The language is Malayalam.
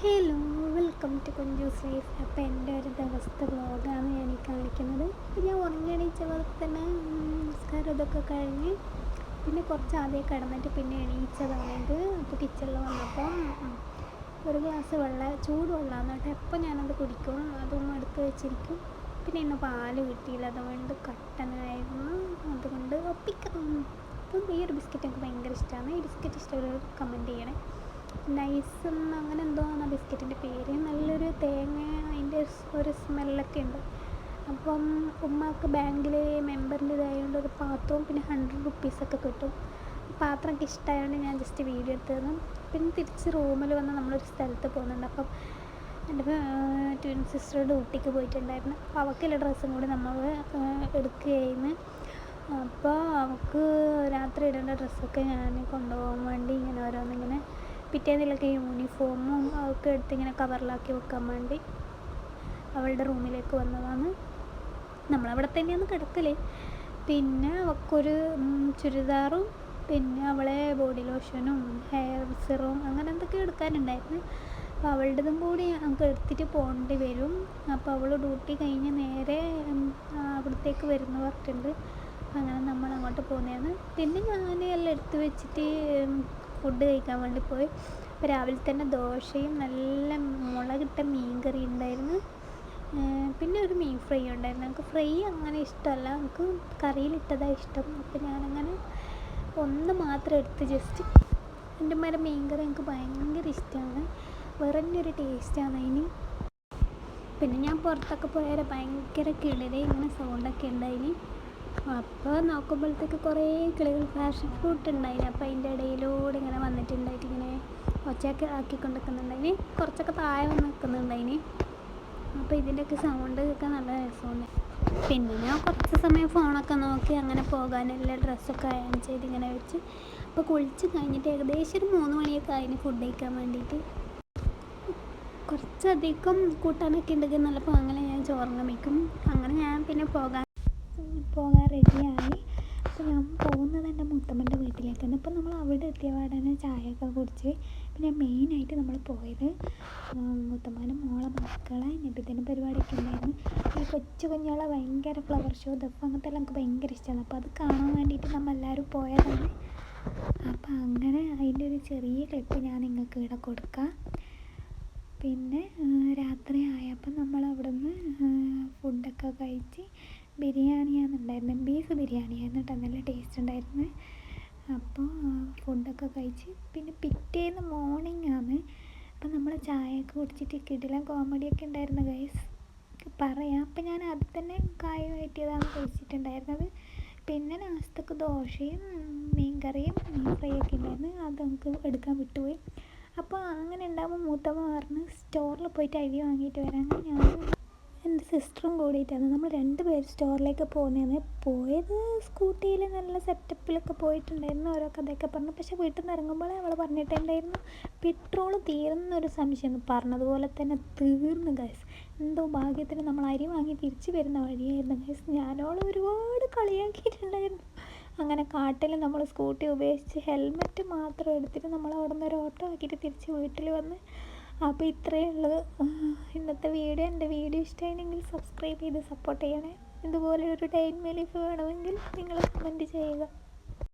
Hello welcome to Kunjoos life അപ്പോൾ എന്റെ ഒരു ദിവസത്തെ വ്ളോഗാണ് ഞാൻ ഈ കാണിക്കുന്നത്. ഞാൻ ഉറങ്ങിയണീച്ച പോലെ തന്നെ. നമസ്കാരം ഇതൊക്കെ കഴിഞ്ഞ് പിന്നെ കുറച്ച് ആദ്യം കിടന്നിട്ട് പിന്നെ എണീച്ചതാണ് ഇത് അപ്പോൾ കിച്ചണിൽ വന്നപ്പോൾ ഒരു ഗ്ലാസ് വെള്ളം ചൂട് വെള്ളമാണ് കേട്ടോ എപ്പോൾ ഞാനത് കുടിക്കും. അതൊന്നും എടുത്ത് വെച്ചിരിക്കും. പിന്നെ ഇന്ന് പാൽ കിട്ടിയില്ല. അതുകൊണ്ട് കട്ടനായിരുന്നു അതുകൊണ്ട് ഒപ്പിക്കാം അപ്പം ഈ ഒരു ബിസ്ക്കറ്റ് എനിക്ക് ഭയങ്കര ഇഷ്ടമാണ് ഈ ബിസ്ക്കറ്റ് ഇഷ്ടമുള്ളവർ കമന്റ് ചെയ്യണേ. നൈസ് എന്ന് അങ്ങനെ എന്തോ ആണ് ആ ബിസ്ക്കറ്റിന്റെ പേര്. നല്ലൊരു തേങ്ങ അതിന്റെ ഒരു സ്മെല്ലൊക്കെ ഉണ്ട്. അപ്പം ഉമ്മക്ക് ബാങ്കിൽ മെമ്പറിന്റെ ഇതായതുകൊണ്ട് ഒരു പാത്രവും പിന്നെ ഹൺഡ്രഡ് റുപ്പീസൊക്കെ കിട്ടും. പാത്രമൊക്കെ ഇഷ്ടമായതുകൊണ്ട് ഞാൻ ജസ്റ്റ് വീഡിയോ എടുത്തത് പിന്നെ തിരിച്ച് റൂമിൽ വന്ന് നമ്മളൊരു സ്ഥലത്ത് പോകുന്നുണ്ട്. അപ്പം എന്റെ ട്വിൻ സിസ്റ്റർ ഡ്യൂട്ടിക്ക് പോയിട്ടുണ്ടായിരുന്നു. അപ്പോൾ അവൾക്കുള്ള ഡ്രസ്സും കൂടി നമ്മൾ എടുക്കുകയായിരുന്നു. അപ്പോൾ അവൾക്ക് രാത്രി ഇടേണ്ട ഡ്രസ്സൊക്കെ ഞാൻ കൊണ്ടുപോകാൻ വേണ്ടി ഇങ്ങനെ ഓരോന്നിങ്ങനെ പിറ്റേന്നിലൊക്കെ യൂണിഫോമും ഒക്കെ എടുത്ത് ഇങ്ങനെ കവറിലാക്കി വെക്കാൻ വേണ്ടി അവളുടെ റൂമിലേക്ക് വന്നതാണ്. നമ്മളവിടെ തന്നെയാണ് കിടക്കൽ പിന്നെ അവക്കൊരു ചുരിദാറും പിന്നെ അവളെ ബോഡി ലോഷനും ഹെയർ സിറും അങ്ങനെ എന്തൊക്കെ എടുക്കാനുണ്ടായിരുന്നു. അപ്പോൾ അവളുടേതും കൂടി നമുക്ക് എടുത്തിട്ട് പോകേണ്ടി വരും. അപ്പോൾ അവൾ ഡ്യൂട്ടി കഴിഞ്ഞ് നേരെ അവിടത്തേക്ക് വരുന്ന പറഞ്ഞിട്ടുണ്ട്. അങ്ങനെ നമ്മൾ അങ്ങോട്ട് പോകുന്നതാണ് പിന്നെ ഞാൻ എല്ലാം എടുത്ത് വെച്ചിട്ട് ഫുഡ് കഴിക്കാൻ വേണ്ടി പോയി. അപ്പോൾ രാവിലെ തന്നെ ദോശയും നല്ല മുളകിട്ട മീൻ കറി ഉണ്ടായിരുന്നു പിന്നെ ഒരു മീൻ ഫ്രൈ ഉണ്ടായിരുന്നു. എനിക്ക് ഫ്രൈ അങ്ങനെ ഇഷ്ടമല്ല. എനിക്ക് കറിയിലിട്ടതാണ് ഇഷ്ടം. അപ്പോൾ ഞാനങ്ങനെ ഒന്ന് മാത്രം എടുത്ത് ജസ്റ്റ് എന്റെ മരം മീൻ കറി എനിക്ക് ഭയങ്കര ഇഷ്ടമാണ്. വേറെ ഒരു ടേസ്റ്റാണ് അതിന്. പിന്നെ ഞാൻ പുറത്തൊക്കെ പോയാൽ ഭയങ്കര കിളിരെ ഇങ്ങനെ സൗണ്ടൊക്കെ ഉണ്ടായിന് അപ്പോൾ നോക്കുമ്പോഴത്തേക്ക് കുറേ കിളികൾ ഫാഷൻ ഫ്രൂട്ട് ഉണ്ടായി അപ്പോൾ അതിന്റെ ഇടയിലൂടെ ഇങ്ങനെ വന്നിട്ടുണ്ടായിട്ട് ഇങ്ങനെ ഒച്ചയൊക്കെ ആക്കിക്കൊണ്ട് നിൽക്കുന്നുണ്ടായിന് കുറച്ചൊക്കെ താഴെ വന്ന് നിൽക്കുന്നുണ്ടായിന്. അപ്പോൾ ഇതിന്റെയൊക്കെ സൗണ്ട് കേൾക്കാൻ നല്ല രസമുണ്ട് പിന്നെ ഞാൻ കുറച്ച് സമയം ഫോണൊക്കെ നോക്കി അങ്ങനെ പോകാനെല്ലാം ഡ്രസ്സൊക്കെ അയൺ ചെയ്ത് ഇങ്ങനെ വെച്ച്. അപ്പോൾ കുളിച്ച് കഴിഞ്ഞിട്ട് ഏകദേശം ഒരു മൂന്ന് മണിയൊക്കെ ആയിന് ഫുഡ് കഴിക്കാൻ വേണ്ടിയിട്ട്. കുറച്ചധികം കൂട്ടാനൊക്കെ ഉണ്ടെങ്കിൽ നല്ല പാങ്ങനെ ഞാൻ ചോറിന് വയ്ക്കും. അങ്ങനെ ഞാൻ പിന്നെ പോകാൻ പോകാൻ റെഡിയായി അപ്പോൾ ഞാൻ പോകുന്നത് എന്റെ മുത്തമ്മന്റെ വീട്ടിലേക്കാണ്. അപ്പോൾ നമ്മൾ അവിടെ എത്തിയ പാടനെ ചായയൊക്കെ കുടിച്ച് പിന്നെ മെയിനായിട്ട് നമ്മൾ പോയത് മുത്തമ്മന്റെ മോളെ മക്കളെ നബിദിന പരിപാടിയൊക്കെ ഉണ്ടായിരുന്നു. ഈ കൊച്ചു കുഞ്ഞുങ്ങളെ ഭയങ്കര ഫ്ലവർ ഷോ ദഫ് അങ്ങനത്തെ എല്ലാം നമുക്ക് ഭയങ്കര ഇഷ്ടമാണ് അപ്പോൾ അത് കാണാൻ വേണ്ടിയിട്ട് നമ്മളെല്ലാവരും പോയതാണ്. അപ്പോൾ അങ്ങനെ അതിന്റെ ഒരു ചെറിയ ക്ലിപ്പ് ഞാൻ നിങ്ങൾക്ക് ഇവിടെ കൊടുക്കാം. പിന്നെ രാത്രി ആയപ്പോൾ നമ്മൾ അവിടെ ഫുഡൊക്കെ കഴിച്ച് ബിരിയാണിയാണ് ഉണ്ടായിരുന്നത് ബീഫ് ബിരിയാണിയായിരുന്നു കേട്ടോ. നല്ല ടേസ്റ്റ് ഉണ്ടായിരുന്നു. അപ്പോൾ ഫുഡൊക്കെ കഴിച്ച് പിന്നെ പിറ്റേന്ന് മോർണിംഗ് ആണ്. അപ്പം നമ്മൾ ചായയൊക്കെ കുടിച്ചിട്ട് കിടിലം കോമഡിയൊക്കെ ഉണ്ടായിരുന്നു ഗൈസ് പറയാം. അപ്പം ഞാൻ അത് തന്നെ കായ കയറ്റിയതാണ് കഴിച്ചിട്ടുണ്ടായിരുന്നത്. പിന്നെ നാസ്തക്ക് ദോശയും മീൻ കറിയും മീൻ ഫ്രൈ ഒക്കെ ഉണ്ടായിരുന്നു. അത് നമുക്ക് എടുക്കാൻ വിട്ടുപോയി. അപ്പോൾ അങ്ങനെ ഉണ്ടാകുമ്പോൾ മൂത്തമ്മ പറഞ്ഞ് സ്റ്റോറിൽ പോയിട്ട് അരി വാങ്ങിയിട്ട് വരാൻ ഞാൻ എന്റെ സിസ്റ്ററും കൂടിയിട്ടാണ് നമ്മൾ രണ്ട് പേര് സ്റ്റോറിലേക്ക് പോകുന്നതാണ് പോയത് സ്കൂട്ടിയിൽ നല്ല സെറ്റപ്പിലൊക്കെ പോയിട്ടുണ്ടായിരുന്നു ഓരോ കഥയൊക്കെ പറഞ്ഞു. പക്ഷേ വീട്ടിൽ നിന്ന് ഇറങ്ങുമ്പോൾ അവൾ പറഞ്ഞിട്ടുണ്ടായിരുന്നു പെട്രോൾ തീർന്നൊരു സംശയം പറഞ്ഞതുപോലെ തന്നെ തീർന്നു ഗൈസ് എന്തോ ഭാഗ്യത്തിന് നമ്മൾ അരി വാങ്ങി തിരിച്ചു വരുന്ന വഴിയായിരുന്നു ഗൈസ് ഞാനോളം ഒരുപാട് കളിയാക്കിയിട്ടുണ്ടായിരുന്നു. അങ്ങനെ കാട്ടിൽ നമ്മൾ സ്കൂട്ടി ഉപേക്ഷിച്ച് ഹെൽമെറ്റ് മാത്രം എടുത്തിട്ട് നമ്മൾ അവിടെ നിന്ന് ഒരു ഓട്ടോ ആക്കിയിട്ട് തിരിച്ച് വീട്ടിൽ വന്ന് അപ്പോൾ ഇത്രയേ ഉള്ളൂ. ഇന്നത്തെ വീഡിയോ എന്റെ വീഡിയോ ഇഷ്ടമായിരുന്നെങ്കിൽ സബ്സ്ക്രൈബ് ചെയ്ത് സപ്പോർട്ട് ചെയ്യണേ. ഇതുപോലെ ഒരു ടൈം ലൈഫ് വേണമെങ്കിൽ നിങ്ങൾ കമന്റ് ചെയ്യുക.